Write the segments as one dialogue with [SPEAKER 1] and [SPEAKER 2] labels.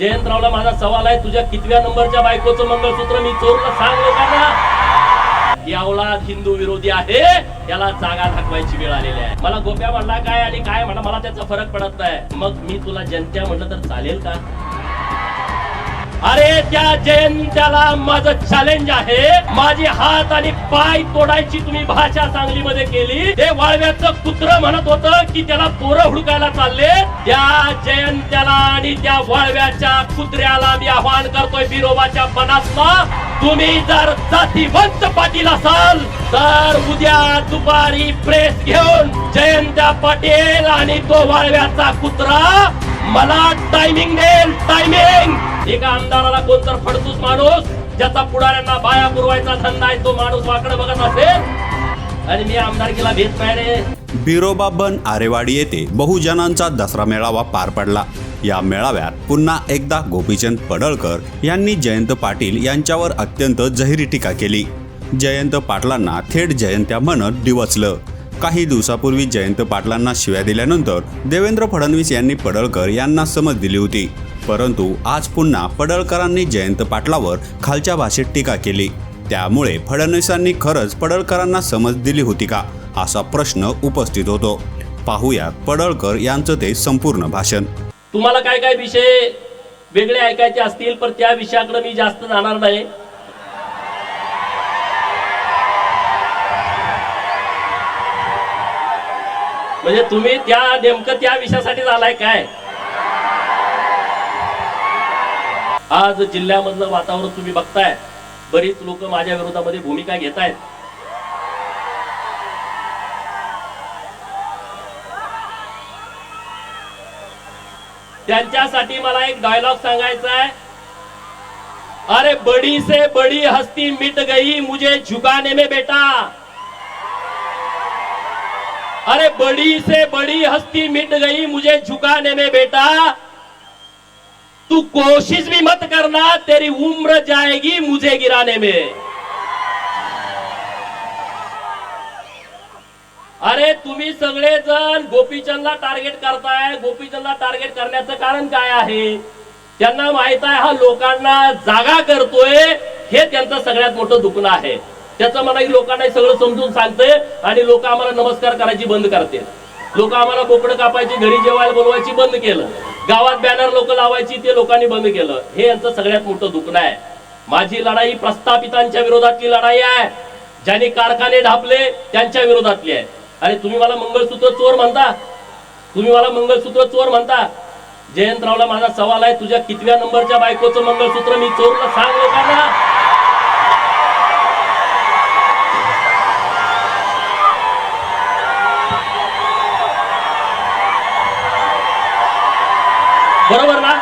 [SPEAKER 1] जयंतरावला माझा सवाल आहे तुझ्या कितव्या नंबरच्या बायकोचं मंगळसूत्र मी चोरलं सांग लोकांना यावला हिंदू विरोधी आहे याला जागा दाखवायची वेळ आलेली आहे. मला गोप्या म्हणला काय आणि काय म्हणा मला त्याचा फरक पडत नाही. मग मी तुला जनत्या म्हटलं तर चालेल का? अरे त्या जयंत्याला माझं चॅलेंज आहे. माझी हात आणि पाय तोडायची तुम्ही भाषा सांगलीमध्ये केली. ते वाळव्याचं कुत्र म्हणत होतं की त्याला पोरं हुडकायला चालले. त्या जयंत्याला आणि त्या वाळव्याच्या कुत्र्याला मी आवाहन करतोय बिरोबाच्या मनातला. तुम्ही जर जातीवंत पाटील असाल तर उद्या दुपारी प्रेस घेऊन जयंत्या पाटील आणि तो वाळव्याचा कुत्रा मला टायमिंग देईल टायमिंग एका आमदाराला कोणतर फडतूस माणूस ज्याचा पुढाऱ्यांना बाया पुरवायचा धंदा आहे तो माणूस वाकडं बघत असेल? आणि मी आमदारकीला भेट पाहिजे
[SPEAKER 2] बिरोबा बन आरेवाडी येथे बहुजनांचा दसरा मेळावा पार पडला. या मेळाव्यात पुन्हा एकदा गोपीचंद पडळकर यांनी जयंत पाटील यांच्यावर अत्यंत जहिरी टीका केली. जयंत पाटलांना थेट जयंत्या म्हणत डिवचलं काही दिवसापूर्वी जयंत पाटलांना शिव्या दिल्यानंतर देवेंद्र फडणवीस यांनी पडळकर यांना समज दिली होती. परंतु आज पुन्हा पडळकरांनी जयंत पाटलावर खालच्या भाषेत टीका केली. त्यामुळे फडणवीसांनी खरंच पडळकरांना समज दिली होती का? असा प्रश्न उपस्थित होतो. पाहूया पडळकर यांचं ते संपूर्ण भाषण.
[SPEAKER 1] तुम्हाला काय काय विषय वेगळे ऐकायचे असतील पण त्या विषयाकडे मी जास्त जाणार नाही. म्हणजे तुम्ही त्या नेमकं त्या विषयासाठी आलाय काय? आज जिल्ह्यामधलं वातावरण तुम्ही बघताय बरीच लोक माझ्या विरोधामध्ये भूमिका घेत आहेत त्यांच्यासाठी मला एक डायलॉग सांगायचा आहे. अरे बड़ी से बड़ी हस्ती मिट गई मुझे झुकाने में बेटा. अरे बड़ी से बड़ी हस्ती मिट गई मुझे झुकाने में बेटा. तू कोशिश भी मत करना तेरी उम्र जाएगी मुझे गिराने में। अरे तुम्ही सगळेजण गोपीचंदला टार्गेट करताय. गोपीचंदला टार्गेट करण्याचं कारण काय आहे? त्यांना माहीत आहे हा लोकांना जागा करतोय. हे त्यांचं सगळ्यात मोठं दुखणं आहे. त्याचं मला लोकांना सगळं समजून सांगते आणि लोक आम्हाला नमस्कार करायची बंद करते लोक आम्हाला बोकडं कापायची घरी जेवायला बोलवायची बंद केलं. गावात बॅनर लोक लावायची ते लोकांनी बंद केलं. हे यांचं सगळ्यात मोठं दुखणं आहे. माझी लढाई प्रस्थापितांच्या विरोधातली लढाई आहे. ज्यांनी कारखाने ढापले त्यांच्या विरोधातली आहे. आणि तुम्ही मला मंगळसूत्र चोर म्हणता? तुम्ही मला मंगळसूत्र चोर म्हणता? जयंतरावला माझा सवाल आहे तुझ्या कितव्या नंबरच्या बायकोचं मंगळसूत्र मी चोरला सांग लोकांना बरोबर ना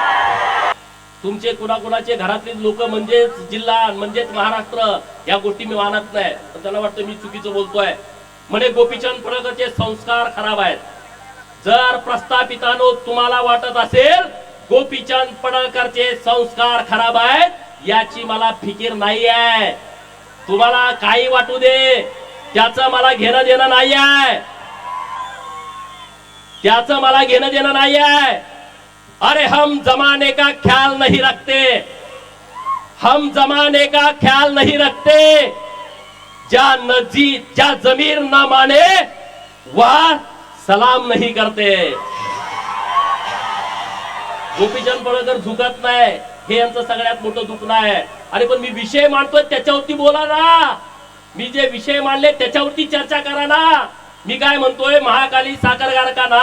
[SPEAKER 1] तुमचे कुणाकुणाचे घरातले लोक म्हणजेच जिल्हा म्हणजेच महाराष्ट्र या गोष्टी मी मानत नाही. पण त्यांना वाटतं मी चुकीचं बोलतोय. म्हणे गोपीचंद पडळकरचे संस्कार खराब आहेत. जर प्रस्थापितानो तुम्हाला वाटत असेल गोपीचंद पडळकरचे संस्कार खराब आहेत याची मला फिकीर नाही आहे. तुम्हाला काही वाटू दे. त्याचं मला घेणं देणं नाही आहे. त्याचं मला घेणं देणं नाही आहे. अरे हम जमाने का ख्याल नहीं रखते। हम जमाने का ख्याल नहीं रखते। जा नजी जा जमीर ना माने वह सलाम नहीं करते। गोपीचंद पडळकर झुकत नाही हे यांचं सगळ्यात मोठं दुखणं आहे. अरे पण मी विषय मांडतोय त्याच्यावरती बोला ना. मी जे विषय मांडले त्याच्यावरती चर्चा करा ना. मी काय म्हणतोय महाकाली साखर कारखाना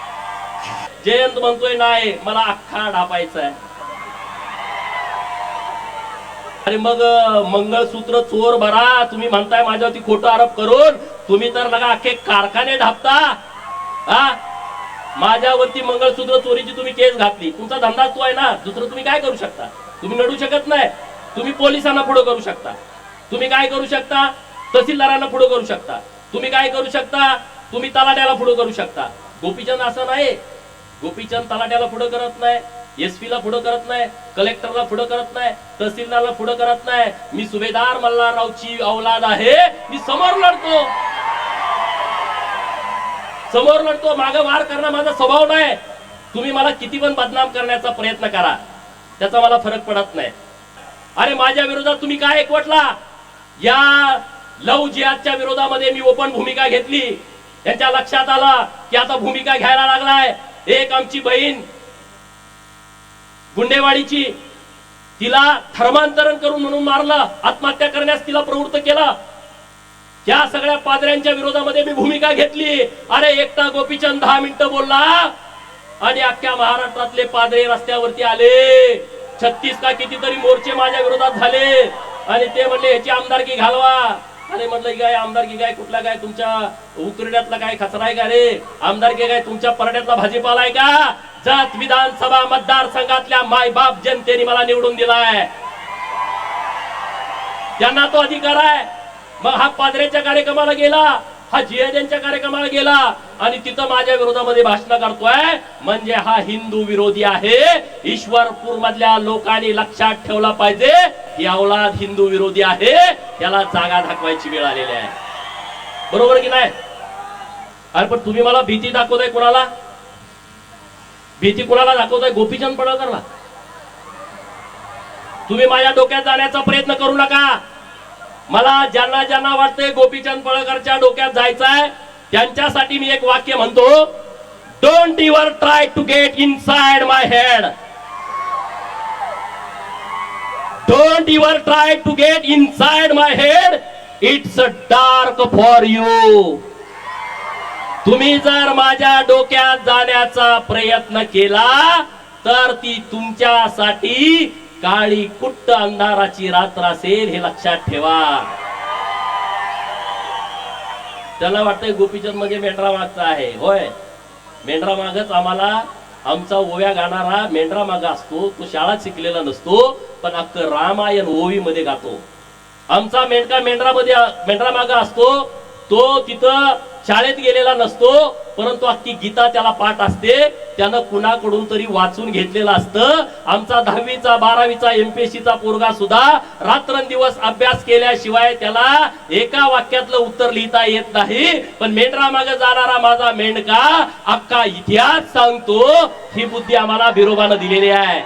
[SPEAKER 1] जयंत म्हणतोय नाही मला अख्खा ढापायचा आहे अरे मग मंगळसूत्र चोर भरा तुम्ही म्हणताय माझ्यावरती खोटं आरोप करून तुम्ही तर लगा अख्खे कारखाने ढापता. हा? माझ्यावरती मंगळसूत्र चोरीची तुम्ही केस घातली. तुमचा धंदा तो आहे ना दुसरं तुम्ही काय करू शकता? तुम्ही लढू शकत नाही. तुम्ही पोलिसांना पुढे करू शकता. तुम्ही काय करू शकता? तहसीलदारांना पुढे करू शकता. तुम्ही काय करू शकता? तुम्ही तलाट्याला पुढे करू शकता. गोपीचंद असं नाही. गोपीचंद तलाट्याला पुढे करत नाही एस ला पुढे करत नाही कलेक्टरला पुढे करत नाही तहसीलदारला पुढे करत नाही. मी सुभेदार मल्हाररावची औलाद आहे मी समोर लढतो. समोर लढतो माग वार करणं माझा स्वभाव नाही. तुम्ही मला किती पण बदनाम करण्याचा प्रयत्न करा त्याचा मला फरक पडत नाही. अरे माझ्या विरोधात तुम्ही काय एकवटला? या लव जिहादच्या विरोधामध्ये मी ओपन भूमिका घेतली. त्यांच्या लक्षात आला की आता भूमिका घ्यायला लागलाय. एक आमची बहीण गुंडेवाडीची तिला धर्मांतरण करून म्हणून मारलं आत्महत्या करण्यास तिला प्रवृत्त केला. या सगळ्या पादऱ्यांच्या विरोधामध्ये मी भूमिका घेतली. अरे एकटा गोपीचंद दहा मिनिटं बोलला आणि अख्ख्या महाराष्ट्रातले पादरे रस्त्यावरती आले. छत्तीस का कितीतरी मोर्चे माझ्या विरोधात झाले. आणि ते म्हणले ह्याची आमदारकी घालवा. अरे म्हटलं ही काय आमदारकी काय कुठला काय तुमच्या उकरड्यातला काय खचरा आहे का रे? आमदारकी काय तुमच्या परड्यातला भाजीपाला आहे का? जात विधानसभा मतदारसंघातल्या मायबाप जनतेने मला निवडून दिलाय. त्यांना तो अधिकार आहे. मग हा पादरेच्या कार्यक्रमाला गेला हा जियाद्यांच्या कार्यक्रमाला गेला आणि तिथं माझ्या विरोधामध्ये भाषण करतोय. म्हणजे हा हिंदू विरोधी आहे. ईश्वरपूर मधल्या लोकांनी लक्षात ठेवला पाहिजे. ही अवलाद हिंदू विरोधी आहे त्याला जागा दाखवायची वेळ आलेली आहे. बरोबर की नाही? अरे पण तुम्ही मला भीती दाखवताय कोणाला? भीती कोणाला दाखवताय? गोपीचंद पडळकरला. तुम्ही माझ्या डोक्यात जाण्याचा प्रयत्न करू नका. मला ज्यांना ज्यांना वाटतंय गोपीचंद पळकरच्या डोक्यात जायचंय त्यांच्यासाठी मी एक वाक्य म्हणतो. Don't ever try to get inside my head don't ever try to get inside my head it's dark for you तुम्ही जर माझ्या डोक्यात जाण्याचा प्रयत्न केला तर ती तुमच्यासाठी काळी कुट्ट अंधाराची रात्र असेल हे लक्षात ठेवा. त्याला वाटतंय गोपीचंद म्हणजे मेंढरा मागचा आहे. होय. मेंढरा मागच आम्हाला आमचा ओव्या गाणारा मेंढरा मागा असतो तो शाळा शिकलेला नसतो पण अख्ख रामायण ओवी मध्ये गातो. आमचा मेंढका मेंढरामध्ये मेंढरा मागा असतो तो तिथं शाळेत गेलेला नसतो परंतु अख्खी गीता त्याला पाठ असते. त्यानं कुणाकडून तरी वाचून घेतलेलं असतं. आमचा दहावीचा बारावीचा एमपीएससीचा पोरगा सुद्धा रात्रंदिवस अभ्यास केल्याशिवाय त्याला एका वाक्यातलं उत्तर लिहिता येत नाही. पण मेंढरा मागे जाणारा माझा मेंढका अख्खा इतिहास सांगतो ही बुद्धी आम्हाला बिरोबानं दिलेली आहे.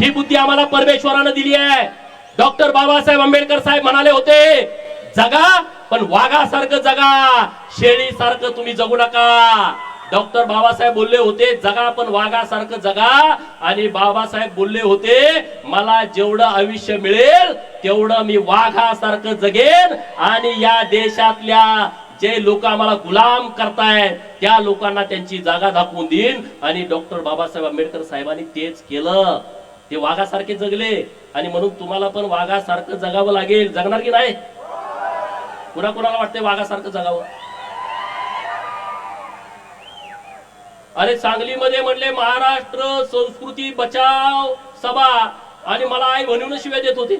[SPEAKER 1] ही बुद्धी आम्हाला परमेश्वरानं दिली आहे. डॉक्टर बाबासाहेब आंबेडकर साहेब म्हणाले होते जगा पण वाघासारखं जगा. शेळीसारखं तुम्ही जगू नका. डॉक्टर बाबासाहेब बोलले होते जगा पण वाघासारखं जगा. आणि बाबासाहेब बोलले होते मला जेवढं आयुष्य मिळेल तेवढं मी वाघासारखं जगेन. आणि या देशातल्या जे लोक आम्हाला गुलाम करतायत त्या लोकांना त्यांची जागा दाखवून देईन. आणि डॉक्टर बाबासाहेब आंबेडकर साहेबांनी तेच केलं. ते वाघासारखे जगले. आणि म्हणून तुम्हाला पण वाघासारखं जगावं लागेल. जगणार की नाही? कुणा कुणाला वाटतंय वाघासारखं जगावं? अरे सांगलीमध्ये म्हणले महाराष्ट्र संस्कृती बचाव सभा. आणि मला आई म्हणून शिव्या देत होते.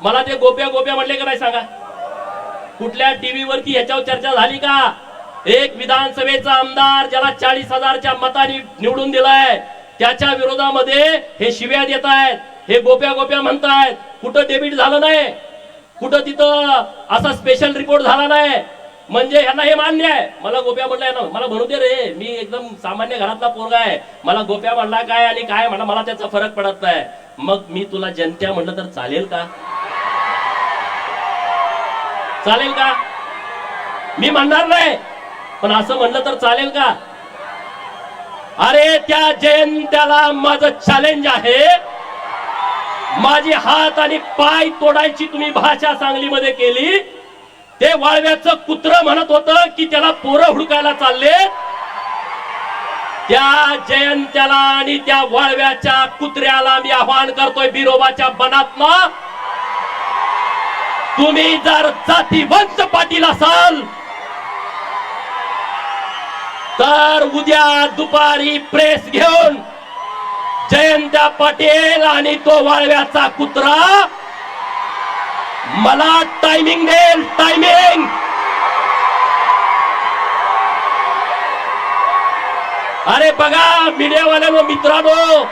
[SPEAKER 1] मला ते गोप्या गोप्या म्हणले का नाही सांगा? कुठल्या टीव्ही वरती ह्याच्यावर चर्चा झाली का? एक विधानसभेचा आमदार ज्याला चाळीस हजारच्या मताने निवडून दिलाय त्याच्या विरोधामध्ये हे शिव्या देत आहेत हे गोप्या गोप्या म्हणतायत. कुठं डेबिट झालं नाही? कुठं तिथं असा स्पेशल रिपोर्ट झाला नाही. म्हणजे ह्यांना हे मान्य आहे. मला गोप्या म्हणलाय ना मला म्हणू दे रे. मी एकदम सामान्य घरातला पोरगा आहे. मला गोप्या म्हणला काय आणि काय? म्हणा मला त्याचा फरक पडत नाही. मग मी तुला जनत्या म्हटलं तर चालेल का? चालेल का? मी म्हणणार नाही. पण असं म्हणलं तर चालेल का? अरे त्या जयंत्याला माझं चॅलेंज आहे. माझे हात आणि पाय तोडायची तुम्ही भाषा सांगलीमध्ये केली. ते वाळव्याचं कुत्र म्हणत होतं की त्याला पोरं हुडकायला चालले. त्या जयंत्याला आणि त्या वाळव्याच्या कुत्र्याला मी आवाहन करतोय बिरोबाच्या बनातनं तुम्ही जर जातीवंत पाटील असाल तर उद्या दुपारी प्रेस घेऊन जयंत पाटील आणि तो वाळव्याचा कुत्रा. मला टायमिंग देईल टायमिंग अरे बघा मीडियावाल्यानो मित्रांनो.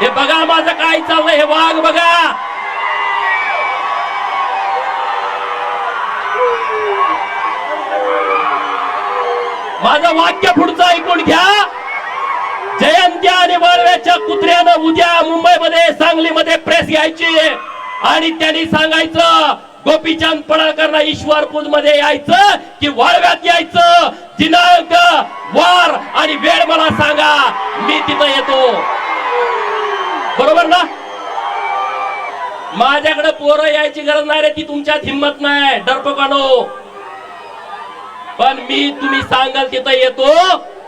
[SPEAKER 1] हे बघा माझं काय चाललंय हे वाघ बघा. माझं वाक्य पुढचं ऐकून घ्या. जयंत्या आणि वळव्याच्या कुत्र्यानं उद्या मुंबईमध्ये सांगलीमध्ये प्रेस घ्यायची आणि त्यांनी सांगायचं गोपीचंद पडळकरना ईश्वरपूरमध्ये यायचं की वळव्यात यायचं. दिनांक वार आणि वेळ मला सांगा मी तिथं येतो. बरोबर ना? माझ्याकडे पोरं यायची गरज नाही रे ती तुमच्यात हिंमत नाही डरपोकानो पण मी तुम्ही सांगाल तिथं येतो.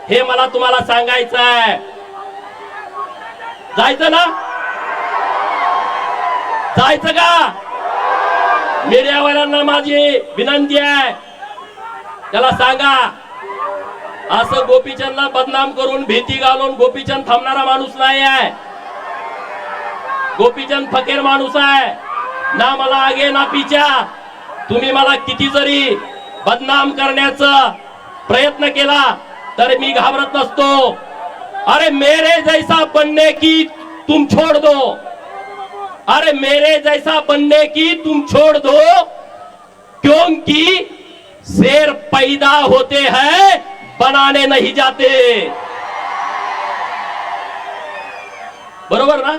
[SPEAKER 1] हे मला तुम्हाला सांगायचं आहे. जायचं ना? जायचं का? मीडियावाल्यांना माझी विनंती आहे. त्याला सांगा. असं गोपीचंदला बदनाम करून भीती घालून गोपीचंद थांबणारा माणूस नाही आहे. गोपीचंद फकीर माणूस आहे. ना मला आगे ना पिच्या तुम्ही मला किती जरी बदनाम करण्याचा प्रयत्न केला. तर मी घाबरत नसतो. अरे मेरे जैसा बनने की तुम छोड़ दो. अरे मेरे जैसा बनने की तुम छोड़ दो क्योंकि शेर पैदा होते हैं बनाने नहीं जाते। बरोबर ना?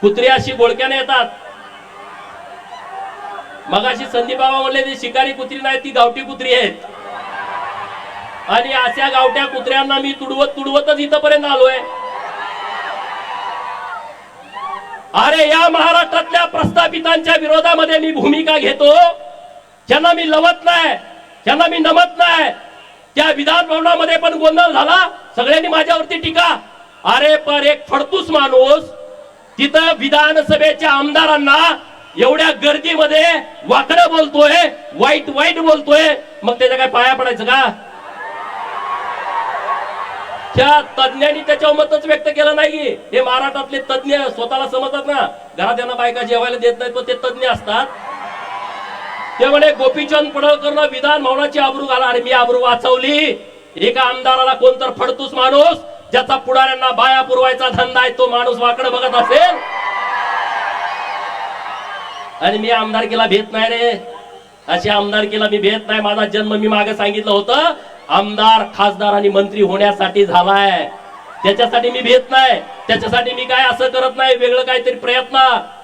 [SPEAKER 1] कुत्री अशी बोळक्याने येतात. मगाशी संदीप बाबा म्हणले ती शिकारी कुत्री नाही ती गावठी कुत्री आहेत. आणि अशा गावठ्या कुत्र्यांना मी तुडवत तुडवतच इथपर्यंत आलोय. अरे या महाराष्ट्रातल्या प्रस्थापितांच्या विरोधामध्ये मी भूमिका घेतो. ज्यांना मी लवत नाही ज्यांना मी नमत नाही त्या विधान भवनामध्ये पण गोंधळ झाला. सगळ्यांनी माझ्यावरती टीका. अरे पर एक फडतूस माणूस तिथं विधानसभेच्या आमदारांना एवढ्या गर्दीमध्ये वाकडं बोलतोय वाईट वाईट बोलतोय. मग त्याच्या काय पाया पडायचं का? त्या तज्ञांनी त्याच्यावर मतच व्यक्त केलं नाही हे महाराष्ट्रातले तज्ञ स्वतःला समजतात ना. घरात यांना बायका जेवायला देत नाहीत पण ते तज्ञ असतात. ते म्हणे गोपीचंद पडळकरनं विधान भवनाची आबरू घाला. आणि मी आबरू वाचवली. एका आमदाराला कोणतर फडतूस माणूस ज्याचा पुढाऱ्यांना बाया पुरवायचा धंदा आहे तो माणूस वाकडं बघत असेल? आणि मी आमदारकीला भेट नाही रे. अशी आमदारकीला मी भेट नाही. माझा जन्म मी मागे सांगितलं होतं. आमदार खासदार आणि मंत्री होण्यासाठी झालाय. त्याच्यासाठी मी भेट नाही. त्याच्यासाठी मी काय असं करत नाही. वेगळं काहीतरी प्रयत्न.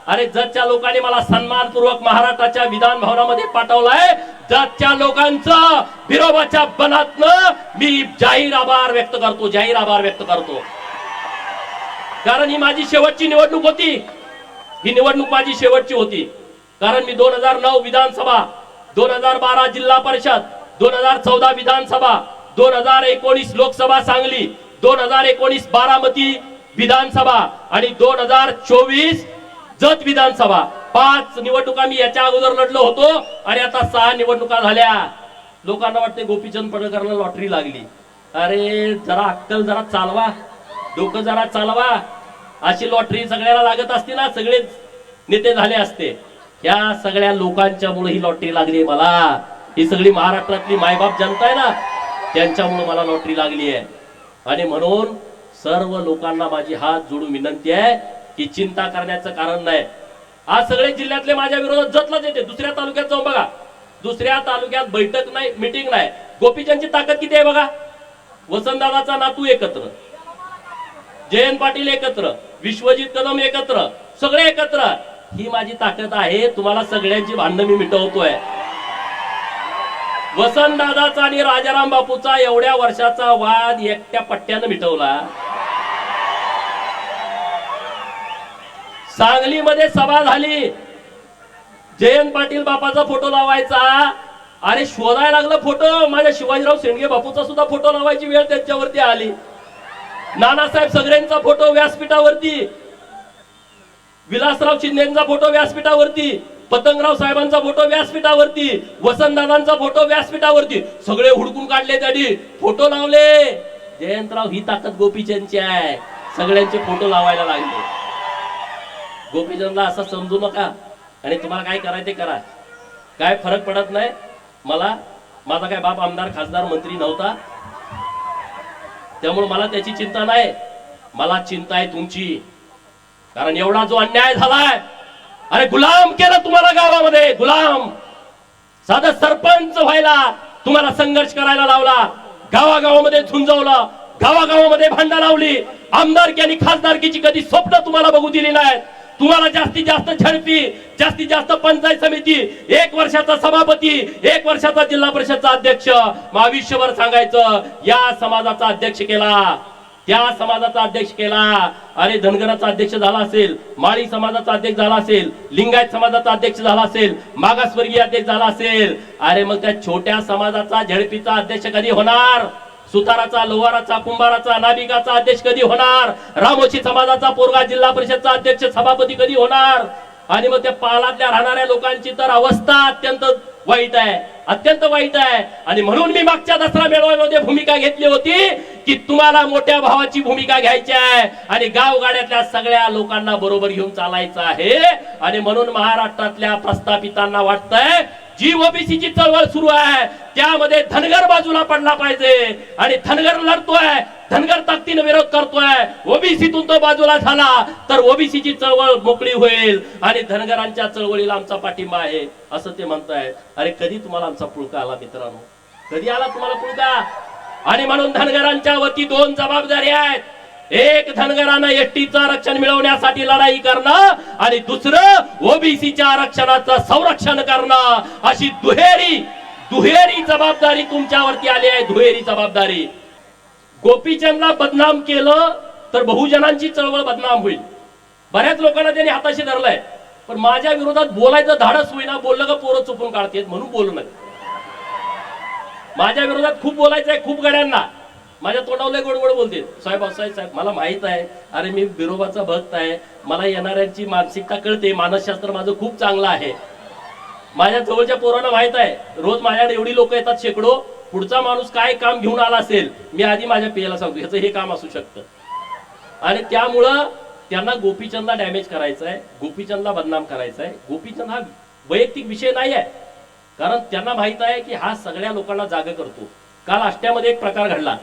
[SPEAKER 1] अरे जतच्या लोकांनी मला सन्मानपूर्वक महाराष्ट्राच्या विधान भवनामध्ये पाठवलाय. जतच्या लोकांचं विरोधाच्या बनातनं मी जाहीर आभार व्यक्त करतो जाहीर आभार व्यक्त करतो. कारण ही माझी शेवटची निवडणूक होती. ही निवडणूक माझी शेवटची होती. कारण मी दोन हजार नऊ विधानसभा दोन हजार बारा जिल्हा परिषद दोन हजार चौदा विधानसभा दोन हजार एकोणीस लोकसभा सांगली दोन हजार एकोणीस बारामती विधानसभा आणि दोन हजार चोवीस जत विधानसभा. पाच निवडणुका मी याच्या अगोदर लढलो होतो आणि आता सहा निवडणुका झाल्या. लोकांना वाटते गोपीचंद पडळकरला लॉटरी लागली. अरे जरा अक्कल जरा चालवा. डोकं जरा चालवा. अशी लॉटरी सगळ्याला लागत असते ना सगळेच नेते झाले असते. या सगळ्या लोकांच्यामुळे ही लॉटरी लागली मला. ही सगळी महाराष्ट्रातली मायबाप जनता आहे ना त्यांच्यामुळे मला लॉटरी लागली आहे. आणि म्हणून सर्व लोकांना माझी हात जोडून विनंती आहे की चिंता करण्याचं कारण नाही. आज सगळे जिल्ह्यातले माझ्या विरोधात जतलाच येते. दुसऱ्या तालुक्यात जाऊन बघा. दुसऱ्या तालुक्यात बैठक नाही मिटिंग नाही. गोपीचंदची ताकद किती आहे बघा? वसंतदादाचा नातू एकत्र. जयंत पाटील एकत्र. विश्वजित कदम एकत्र. सगळे एकत्र. ही माझी ताकद आहे. तुम्हाला सगळ्यांची भांडणं मी मिटवतोय. वसंतदादाचा आणि राजाराम बापूचा एवढ्या वर्षाचा वाद एकट्या पट्ट्यानं मिटवला. सांगलीमध्ये सभा झाली. जयंत पाटील बापाचा फोटो लावायचा अरे शोधायला लागलं फोटो. माझ्या शिवाजीराव शेंडगे बापूचा सुद्धा फोटो लावायची वेळ त्यांच्यावरती आली. नानासाहेब सगळ्यांचा फोटो व्यासपीठावरती. विलासराव शिंदेचा फोटो व्यासपीठावरती. पतंगराव साहेबांचा फोटो व्यासपीठावरती वसंतदादांचा फोटो व्यासपीठावरती. सगळे हुडकून काढले त्यांनी. फोटो लावले. जयंतराव ही ताकद गोपीचंदची आहे. सगळ्यांचे फोटो लावायला लागले. गोपीचंदला असं समजू नका. आणि तुम्हाला काय करायचं ते करा. काय फरक पडत नाही? मला माझा काय बाप आमदार खासदार मंत्री नव्हता. त्यामुळे मला त्याची चिंता नाही. मला चिंता आहे तुमची. कारण एवढा जो अन्याय झालाय अरे गुलाम केलं तुम्हाला गावामध्ये गुलाम. साधा सरपंच व्हायला तुम्हाला संघर्ष करायला लावला. गावागावामध्ये झुंजवलं गावागावामध्ये भांडा लावली. आमदारकी आणि खासदारकीची कधी स्वप्न तुम्हाला बघू दिली नाहीत. तुम्हाला जास्तीत जास्त झडपी जास्तीत जास्त पंचायत समिती एक वर्षाचा सभापती एक वर्षाचा जिल्हा परिषदचा अध्यक्ष. मग आयुष्यभर सांगायचं या समाजाचा अध्यक्ष केला. त्या समाजाचा अध्यक्ष केला. अरे धनगराचा अध्यक्ष झाला असेल माळी समाजाचा अध्यक्ष झाला असेल लिंगायत समाजाचा अध्यक्ष झाला असेल मागासवर्गीय अध्यक्ष झाला असेल. अरे मग त्या छोट्या समाजाचा झडपीचा अध्यक्ष कधी होणार? सुताराचा लोहाराचा कुंभाराचा नाभिकाचा अध्यक्ष कधी होणार? रामोशी समाजाचा पोरगा जिल्हा परिषदचा अध्यक्ष सभापती कधी होणार? आणि मग त्या पालातल्या राहणाऱ्या लोकांची तर अवस्था अत्यंत वाईट आहे अत्यंत वाईट आहे. आणि म्हणून मी मागच्या दसरा मेळाव्यामध्ये भूमिका घेतली होती. की तुम्हाला मोठ्या भावाची भूमिका घ्यायची आहे आणि गावगाड्यातल्या सगळ्या लोकांना बरोबर घेऊन चालायचं आहे. आणि म्हणून महाराष्ट्रातल्या प्रस्थापितांना वाटतंय जी ओबीसीची चळवळ सुरू आहे त्यामध्ये धनगर बाजूला पडला पाहिजे. आणि धनगर लढतोय धनगर ताकदीने विरोध करतोय. ओबीसीतून तो बाजूला झाला तर ओबीसीची चळवळ मोकळी होईल. आणि धनगरांच्या चळवळीला आमचा पाठिंबा आहे असं ते म्हणताय अरे कधी तुम्हाला आमचा पुळका आला मित्रांनो? कधी आला तुम्हाला पुळका? आणि म्हणून धनगरांच्या वती दोन जबाबदारी आहेत. एक धनगरांना एसटीचं आरक्षण मिळवण्यासाठी लढाई करणं आणि दुसरं ओबीसीच्या आरक्षणाचं संरक्षण करणं. अशी दुहेरी दुहेरी जबाबदारी तुमच्यावरती आली आहे दुहेरी जबाबदारी. गोपीचंदला बदनाम केलं तर बहुजनांची चळवळ बदनाम होईल. बऱ्याच लोकांना त्यांनी हाताशी धरलंय. पण माझ्या विरोधात बोलायचं धाडस होईना बोललं का पोरं चुपून काढतेत म्हणून बोलू नका. माझ्या विरोधात खूप बोलायचं आहे खूप गड्यांना. माझ्या तोंडावले गोड गोड बोलते साहेब साहेब साहेब मला माहीत आहे. अरे मी बिरोबाचा भक्त आहे. मला येणाऱ्यांची मानसिकता कळते. मानसशास्त्र माझं खूप चांगलं आहे. माझ्या जवळच्या पोरांना माहीत आहे. रोज माझ्याकडे एवढी लोक येतात शेकडो. पुढचा माणूस काय काम घेऊन आला असेल मी आधी माझ्या पियाला सांगतो. ह्याचं हे काम असू शकतं. आणि त्यामुळं त्यांना गोपीचंदला डॅमेज करायचं आहे गोपीचंदला बदनाम करायचं आहे गोपीचंद हा वैयक्तिक विषय नाही आहे कारण त्यांना माहीत आहे की हा सगळ्या लोकांना जाग करतो. काल आष्ट्यामध्ये एक प्रकार घडला.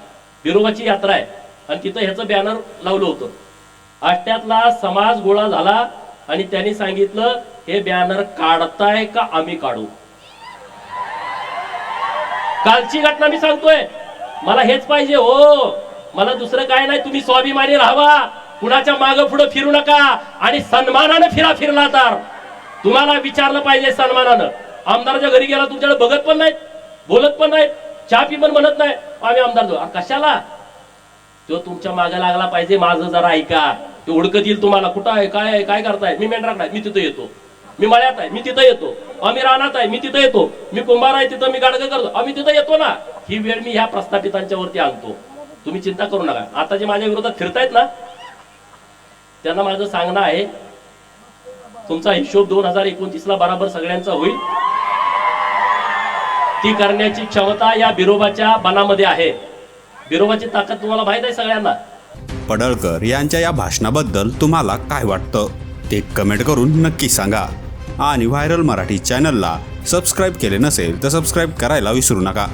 [SPEAKER 1] विरोबाची यात्रा आहे. आणि तिथं ह्याचं बॅनर लावलं होतं. आष्ट्यातला समाज गोळा झाला आणि त्यांनी सांगितलं हे बॅनर काढताय का आम्ही काढू? कालची घटना मी सांगतोय. मला हेच पाहिजे हो. मला दुसरं काय नाही. तुम्ही स्वाभिमानी राहावा. कुणाच्या माग पुढे फिरू नका. आणि सन्मानानं फिरा फिरला तर. तुम्हाला विचारलं पाहिजे सन्मानानं. आमदाराच्या घरी गेला तुमच्याकडे बघत पण नाहीत बोलत पण नाहीत चहा पी पण म्हणत नाही. आम्ही आमदार जाऊ. कशाला? तो तुमच्या मागे लागला पाहिजे माझं जरा ऐका. ते हुडकत येईल तुम्हाला. कुठं आहे काय आहे काय करताय? मी मेंढराकडे आहे मी तिथं येतो. मी मळ्यात आहे मी तिथं येतो. आम्ही रानात आहे मी तिथं येतो. मी कुंभार आहे तिथं मी गाडगं करतो. आम्ही तिथं येतो ना. ही वेळ मी ह्या प्रस्थापितांच्या वरती आणतो. तुम्ही चिंता करू नका. आता जे माझ्या विरोधात फिरतायत ना त्यांना माझं सांगणं आहे तुमचा हिशोब दोन हजार एकोणतीस ला बराबर सगळ्यांचा होईल. ती करण्याची क्षमता या बिरोबाच्या बनामध्ये आहे. बिरोबाची ताकद तुम्हाला माहीत आहे सगळ्यांना?
[SPEAKER 2] पडळकर यांच्या या भाषणाबद्दल तुम्हाला काय वाटतं? ते कमेंट करून नक्की सांगा. आणि व्हायरल मराठी चॅनलला सबस्क्राईब केले नसेल तर सबस्क्राईब करायला विसरू नका.